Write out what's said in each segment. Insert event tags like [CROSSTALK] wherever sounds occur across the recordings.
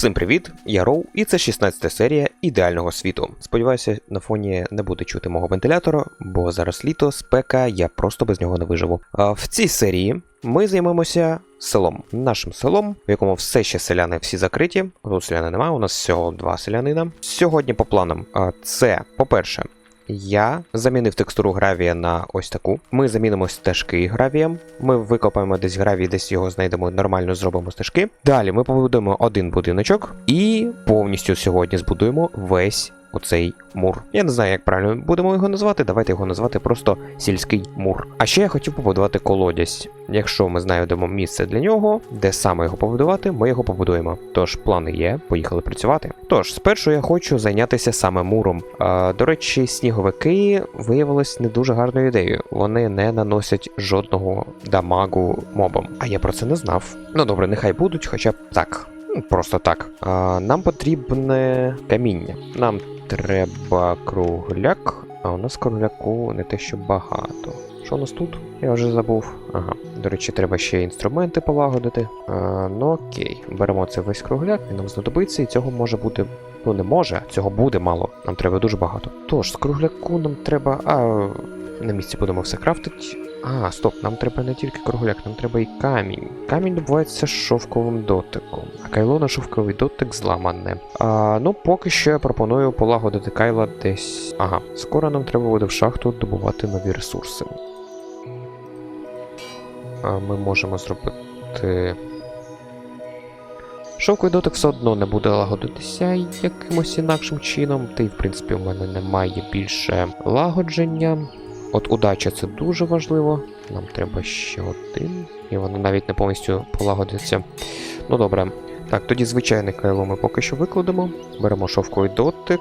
Всім привіт, я Роу, і це 16 серія ідеального світу. Сподіваюся, на фоні не буде чути мого вентилятора, бо зараз літо, спека, я просто без нього не виживу. А в цій серії ми займемося селом. Нашим селом, в якому все ще селяни всі закриті. Тут селяни немає, у нас всього два селянина. Сьогодні по планам це, по-перше, я замінив текстуру гравія на ось таку. Ми замінимо стежки гравієм. Ми викопаємо десь гравій, десь його знайдемо, нормально зробимо стежки. Далі ми побудуємо один будиночок і повністю сьогодні збудуємо весь оцей мур. Я не знаю, як правильно будемо його назвати. Давайте його назвати просто сільський мур. А ще я хотів побудувати колодязь. Якщо ми знайдемо місце для нього, де саме його побудувати, ми його побудуємо. Тож плани є, поїхали працювати. Тож, спершу я хочу зайнятися саме муром. А, до речі, сніговики виявилось не дуже гарною ідеєю. Вони не наносять жодного дамагу мобам. А я про це не знав. Ну добре, нехай будуть, хоча б так. Ну, Просто так. Нам потрібне каміння. Нам треба кругляк, а у нас кругляку не те, що багато. Що у нас тут? Я вже забув. Ага. До речі, треба ще інструменти полагодити. А, ну окей, беремо цей весь кругляк, він нам знадобиться, і цього може бути. Ну не може, цього буде мало. Нам треба дуже багато. Тож, з кругляку нам треба. А на місці будемо все крафтити. А, стоп, нам треба не тільки кругляк, нам треба і камінь. Камінь добувається шовковим дотиком, а кайло на шовковий дотик зламане. А, ну, поки що я пропоную полагодити кайла десь. Ага, скоро нам треба буде в шахту добувати нові ресурси. А, ми можемо зробити. Шовковий дотик все одно не буде лагодитися якимось інакшим чином, та й в принципі у мене немає більше лагодження. От удача це дуже важливо. Нам треба ще один. І воно навіть не повністю полагодиться. Ну добре. Так, тоді звичайне кайло ми поки що викладемо. Беремо шовковий дотик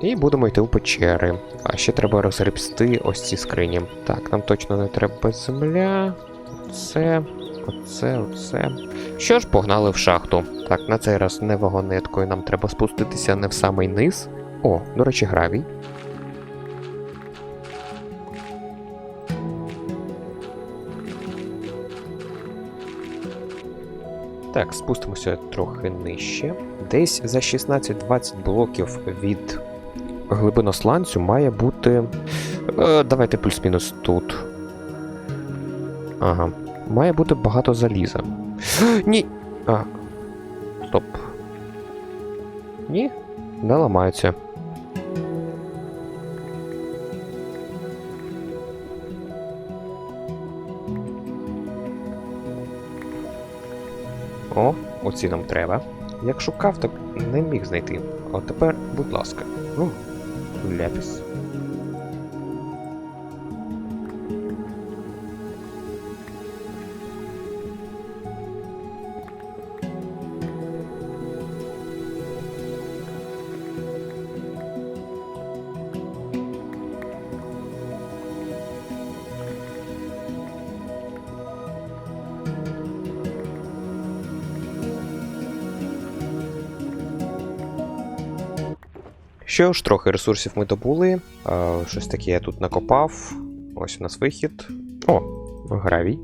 і будемо йти у печери. А ще треба розгребсти ось ці скрині. Так, нам точно не треба земля. Оце, оце, оце. Що ж, погнали в шахту. Так, на цей раз не вагонеткою, нам треба спуститися не в самий низ. О, до речі, гравій. Так, спустимося трохи нижче. Десь за 16-20 блоків від глибиносланцю має бути. Е, давайте плюс-мінус тут. Ага. Має бути багато заліза. [GASPS] Ні. А. Стоп. Ні. Не ламаються. О, оці нам треба. Як шукав, так не міг знайти. А тепер, будь ласка. О, ляпіс. Що ж, трохи ресурсів ми добули. Е, щось таке я тут накопав. Ось у нас вихід. О, гравій.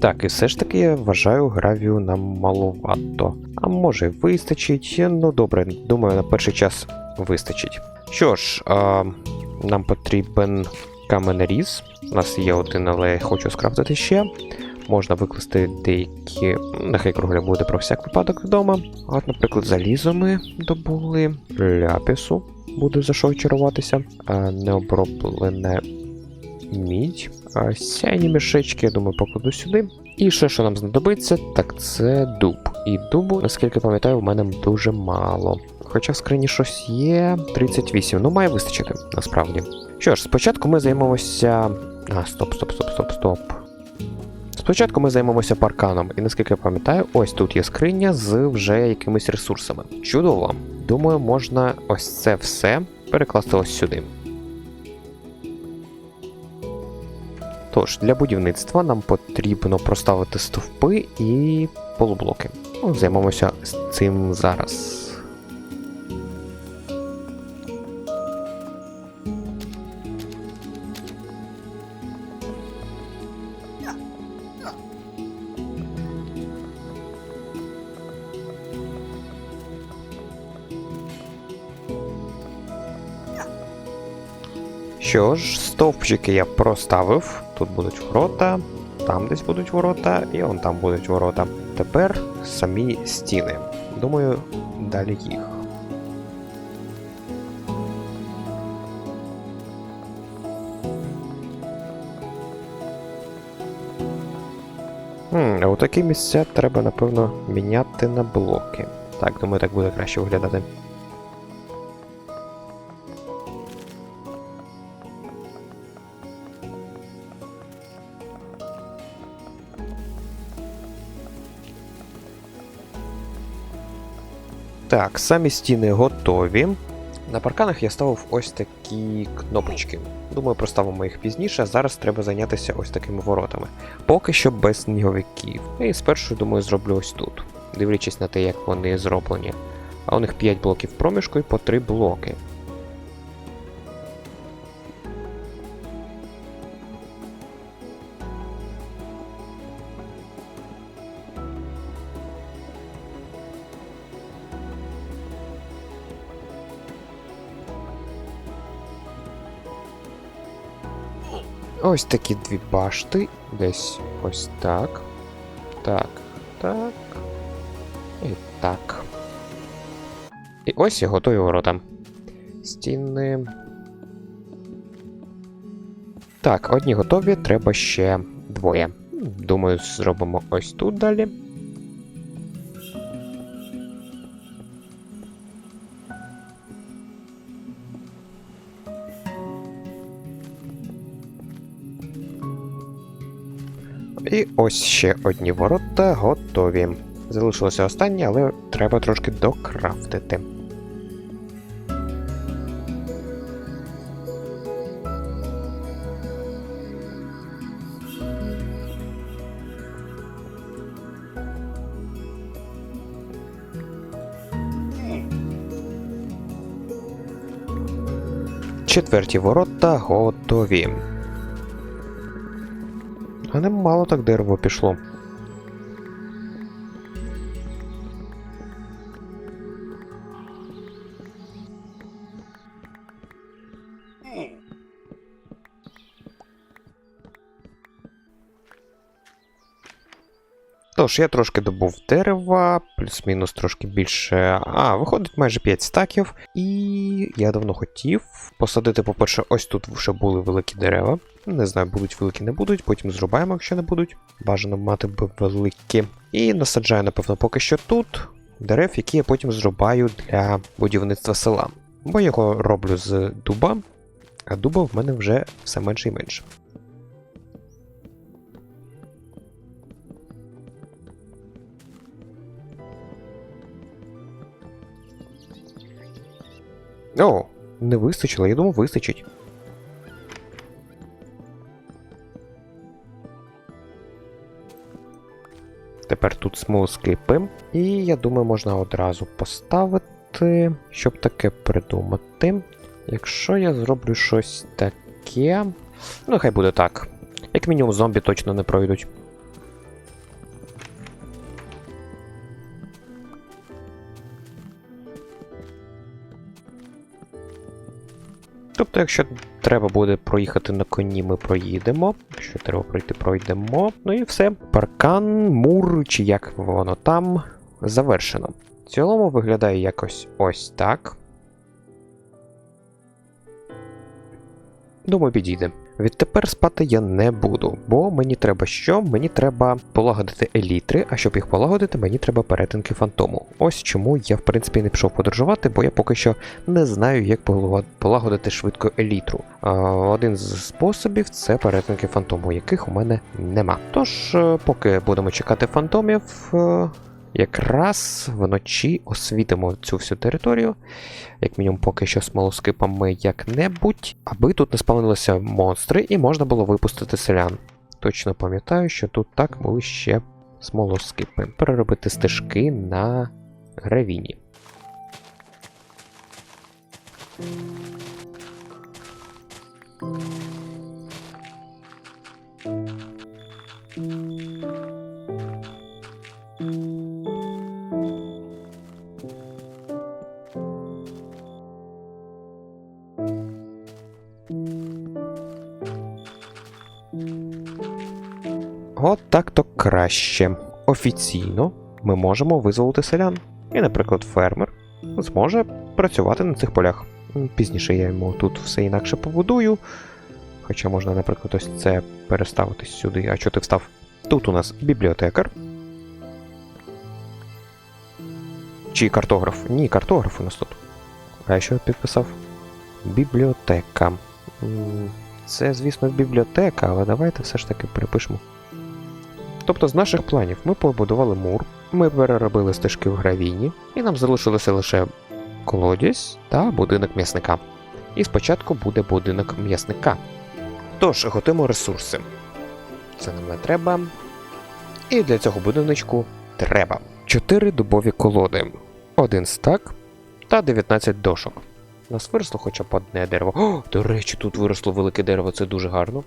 Так, і все ж таки я вважаю гравію нам маловато. А може вистачить. Ну добре, думаю, на перший час вистачить. Що ж, е, нам потрібен каменеріз. У нас є один, але я хочу скрафтити ще. Можна викласти деякі, нехай кругля буде про всяк випадок вдома. От, наприклад, залізо ми добули, ляпісу буде за що чаруватися, необроблене мідь. А сяйні мішечки, я думаю, покладу сюди. І ще, що нам знадобиться, так це дуб. І дубу, наскільки пам'ятаю, в мене дуже мало. Хоча в скрині щось є 38, ну має вистачити, насправді. Що ж, спочатку ми займемося. А, стоп, стоп, стоп, стоп, стоп. Спочатку ми займемося парканом, і наскільки я пам'ятаю, ось тут є скриня з вже якимись ресурсами. Чудово. Думаю, можна ось це все перекласти ось сюди. Тож, для будівництва нам потрібно проставити стовпи і полублоки. Ну, Займемося цим зараз. Що ж, стовпчики я проставив. Тут будуть ворота, там десь будуть ворота, і он там будуть ворота. Тепер самі стіни. Думаю, далі їх. Хм, а отакі місця треба, напевно, міняти на блоки. Так, думаю, так буде краще виглядати. Так, самі стіни готові. На парканах я ставив ось такі кнопочки. Думаю, проставимо їх пізніше. Зараз треба зайнятися ось такими воротами. Поки що без сніговиків. І спершу, думаю, зроблю ось тут, дивлячись на те, як вони зроблені. А у них 5 блоків проміжку і по 3 блоки. Ось такі дві башти. Десь ось так. Так, так. І так. І ось і готові ворота. Стіни. Так, одні готові, треба ще двоє. Думаю, зробимо ось тут далі. Ось ще одні ворота готові. Залишилося останнє, але треба трошки докрафтити. Четверті ворота готові. А не мало так дерево пішло. Тож, я трошки добув дерева, плюс-мінус трошки більше. А, виходить майже 5 стаків. І я давно хотів посадити, по-перше, ось тут вже були великі дерева. Не знаю, будуть великі, не будуть, потім зрубаємо, якщо не будуть. Бажано мати би великі. І насаджаю, напевно, поки що тут дерев, які я потім зрубаю для будівництва села. Бо його роблю з дуба, а дуба в мене вже все менше і менше. О, не вистачило, я думав, вистачить. Тепер тут смолоскипи. І я думаю, можна одразу поставити, щоб таке придумати. Якщо я зроблю щось таке. Ну, хай буде так. Як мінімум, зомбі точно не пройдуть. Тобто, якщо треба буде проїхати на коні, ми проїдемо. Якщо треба пройти, пройдемо. Ну і все. Паркан, мур, чи як воно там, завершено. В цілому виглядає якось ось так. Думаю, підійде. Відтепер спати я не буду, бо мені треба що? Мені треба полагодити елітри, а щоб їх полагодити, мені треба перетинки фантому. Ось чому я, в принципі, не пішов подорожувати, бо я поки що не знаю, як полагодити швидко елітру. Один з способів це перетинки фантому, яких у мене нема. Тож, е, поки будемо чекати фантомів. Якраз вночі освітимо цю всю територію, як мінімум, поки що смолоскипами як-небудь, аби тут не спавнилися монстри і можна було випустити селян. Точно пам'ятаю, що тут так були ще смолоскипи. Переробити стежки на гравіні. Thank you. Краще. Офіційно ми можемо визволити селян. І, наприклад, фермер зможе працювати на цих полях. Пізніше я йому тут все інакше побудую. Хоча можна, наприклад, ось це переставити сюди. А що ти встав? Тут у нас бібліотекар. Чи картограф? Ні, картограф у нас тут. А я що підписав? Бібліотека. Це, звісно, бібліотека, але давайте все ж таки перепишемо. Тобто, з наших планів ми побудували мур, ми переробили стежки в гравійні, і нам залишилося лише колодязь та будинок м'ясника. І спочатку буде будинок м'ясника. Тож, готуємо ресурси. Це нам не треба. І для цього будиночку треба 4 дубові колоди, один стак та 19 дошок. У нас виросло хоча б одне дерево. О, до речі, тут виросло велике дерево, це дуже гарно.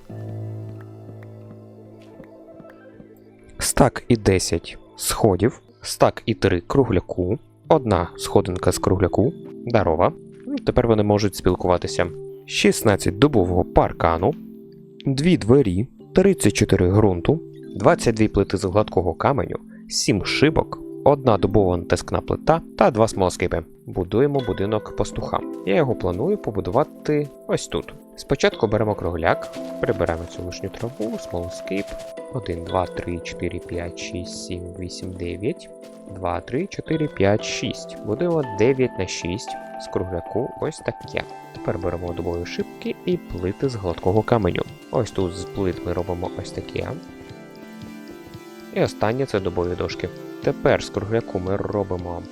Стак і 10 сходів, стак і 3 кругляку, одна сходинка з кругляку, дарова. Ну, Тепер вони можуть спілкуватися. 16 дубового паркану, 2 двері, 34 ґрунту, 22 плити з гладкого каменю, 7 шибок, одна дубова натискна плита та два смолоскипи. Будуємо будинок пастуха. Я його планую побудувати ось тут. Спочатку беремо кругляк, приберемо цю лишню траву, смолоскип. 1, 2, 3, 4, 5, 6, 7, 8, 9. 2, 3, 4, 5, 6. Будуємо 9 на 6 з кругляку ось таке. Тепер беремо дубові шибки і плити з гладкого каменю. Ось тут з плит ми робимо ось таке. І останнє це дубові дошки. Тепер з кругляку ми робимо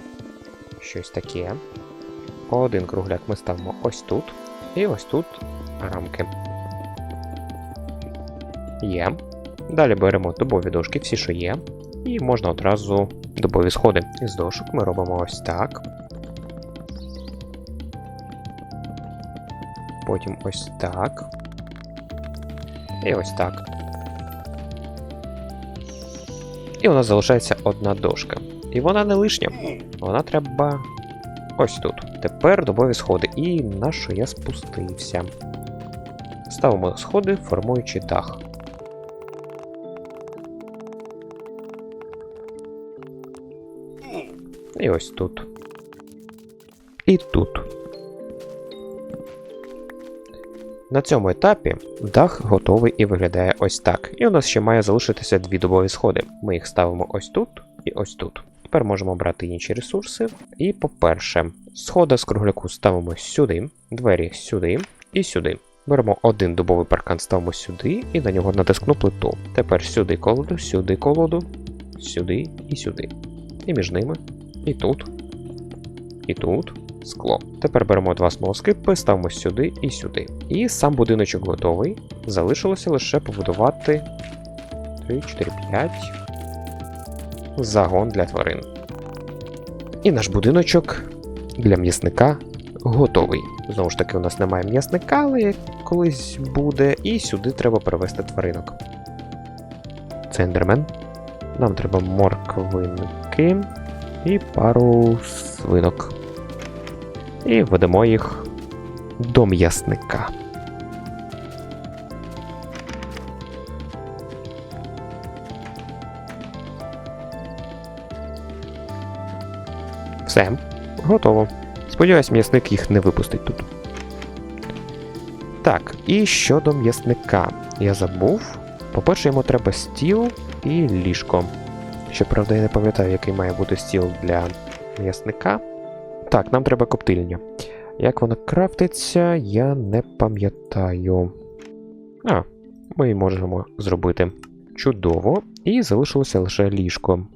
щось таке. Один кругляк ми ставимо ось тут. І ось тут рамки. Є. Далі беремо дубові дошки, всі, що є. І можна одразу дубові сходи. Із дошок ми робимо ось так. Потім ось так. І ось так. І у нас залишається одна дошка. І вона не лишня. Вона треба ось тут. Тепер дубові сходи. І на що я спустився. Ставимо сходи, формуючи дах. І ось тут. І тут. На цьому етапі дах готовий і виглядає ось так. І у нас ще має залишитися дві дубові сходи. Ми їх ставимо ось тут і ось тут. Тепер можемо брати інші ресурси. І, по-перше, сходи з кругляку ставимо сюди, двері сюди і сюди. Беремо один дубовий паркан, ставимо сюди і на нього натискну плиту. Тепер сюди колоду, сюди колоду, сюди і сюди. І між ними, і тут, і тут скло. Тепер беремо два смолоскипи, ставимо сюди і сюди. І сам будиночок готовий. Залишилося лише побудувати 3, 4, 5 загон для тварин. І наш будиночок для м'ясника готовий. Знову ж таки, у нас немає м'ясника, але колись буде. І сюди треба перевести тваринок. Це ендермен. Нам треба морквинки і пару свинок. І ведемо їх до м'ясника. Все, готово. Сподіваюсь, м'ясник їх не випустить тут. Так, і щодо м'ясника. Я забув. По-перше, йому треба стіл і ліжко. Щоправда, я не пам'ятаю, який має бути стіл для м'ясника. Так, нам треба коптильня. Як вона крафтиться, я не пам'ятаю. А, ми її можемо зробити. Чудово. І залишилося лише ліжко.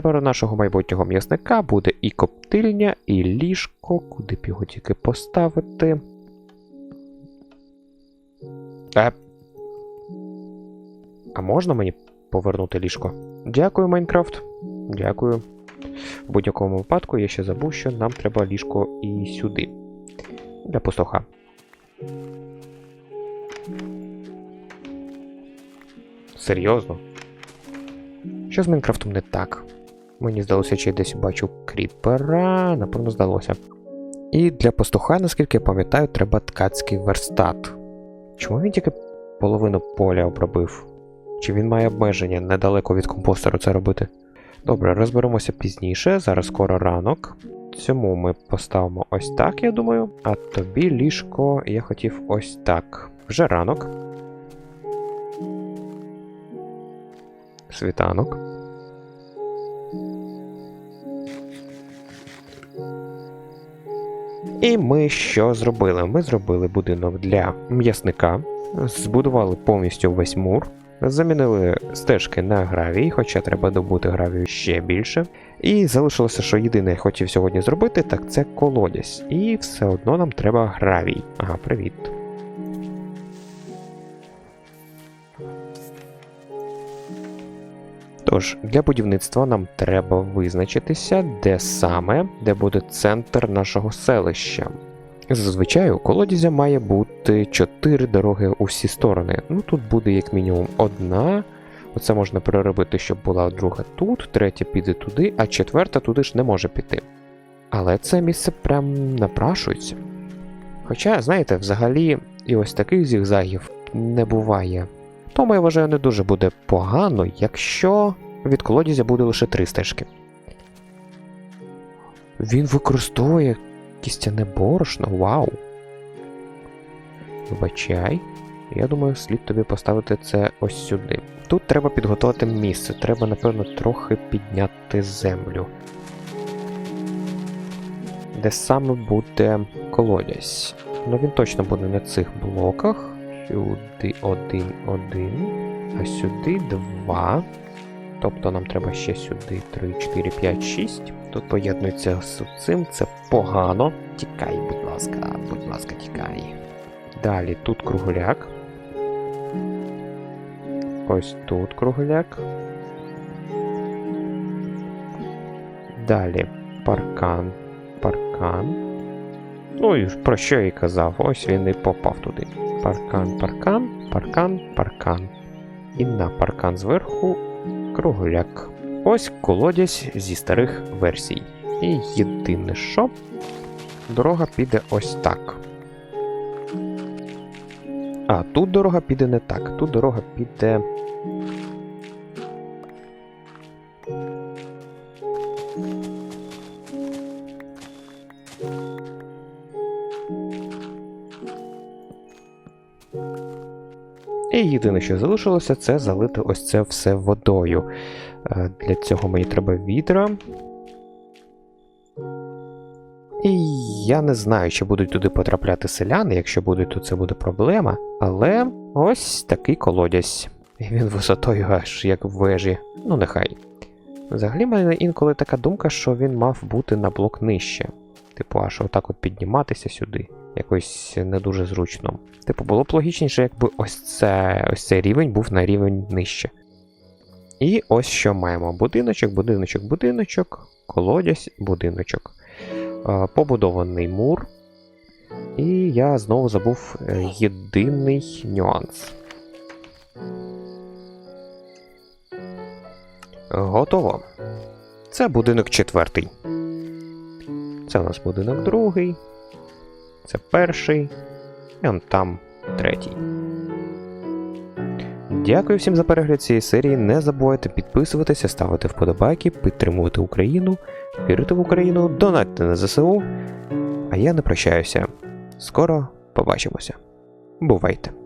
Тепер у нашого майбутнього м'ясника буде і коптильня, і ліжко, куди б його тільки поставити. Е. А можна мені повернути ліжко? Дякую, Майнкрафт. Дякую. В будь-якому випадку я ще забув, що нам треба ліжко і сюди. Для пастуха. Серйозно? Що з Майнкрафтом не так? Мені здалося, чи я десь бачу кріпера, напевно, здалося. І для пастуха, наскільки я пам'ятаю, треба ткацький верстат. Чому він тільки половину поля обробив? Чи він має обмеження недалеко від компостеру це робити? Добре, розберемося пізніше. Зараз скоро ранок. Цьому ми поставимо ось так, я думаю. А тобі ліжко я хотів ось так. Вже ранок. Світанок. І ми що зробили? Ми зробили будинок для м'ясника, збудували повністю весь мур, замінили стежки на гравій, хоча треба добути гравію ще більше. І залишилося, що єдине я хотів сьогодні зробити, так це колодязь. І все одно нам треба гравій. Ага, привіт. Тож, для будівництва нам треба визначитися, де саме, де буде центр нашого селища. Зазвичай у колодязя має бути чотири дороги у всі сторони. Ну тут буде як мінімум одна. Оце можна переробити, щоб була друга тут, третя піде туди, а четверта туди ж не може піти. Але це місце прям напрашується. Хоча, знаєте, взагалі і ось таких зігзагів не буває. Тому я вважаю, не дуже буде погано, якщо від колодязя буде лише три стежки. Він використовує кістяне борошно, вау. Вибачай. Я думаю, слід тобі поставити це ось сюди. Тут треба підготувати місце, треба, напевно, трохи підняти землю. Де саме буде колодязь? Ну він точно буде на цих блоках. Сюди один, один. А сюди два. Тобто нам треба ще сюди 3, 4, 5, 6. Тут поєднується з цим, це погано. Тікай, будь ласка, будь ласка, тікай. Далі тут кругляк. Ось тут кругляк. Далі паркан. Паркан. Ну і про що я і казав, ось він і попав туди. Паркан, паркан, паркан, паркан. І на паркан зверху кругляк. Ось колодязь зі старих версій. І єдине що, дорога піде ось так. А, тут дорога піде не так. Тут дорога піде. Що залишилося, це залити ось це все водою. Е, Для цього мені треба відра. І я не знаю, чи будуть туди потрапляти селяни. Якщо будуть, то це буде проблема. Але ось такий колодязь. І він висотою аж як в вежі. Ну, нехай. Взагалі, в мене інколи така думка, що він мав бути на блок нижче. Типу, аж отак от підніматися сюди. Якось не дуже зручно. Типу, було б логічніше, якби ось, це, ось цей рівень був на рівень нижче. І ось що маємо: будиночок, будиночок, будиночок, колодязь, будиночок. Е, Побудований мур. І я знову забув е, єдиний нюанс. Готово. Це будинок четвертий. Це у нас будинок другий. Це перший. І он там третій. Дякую всім за перегляд цієї серії. Не забувайте підписуватися, ставити вподобайки, підтримувати Україну, вірити в Україну, донатьте на ЗСУ. А я не прощаюся. Скоро побачимося. Бувайте!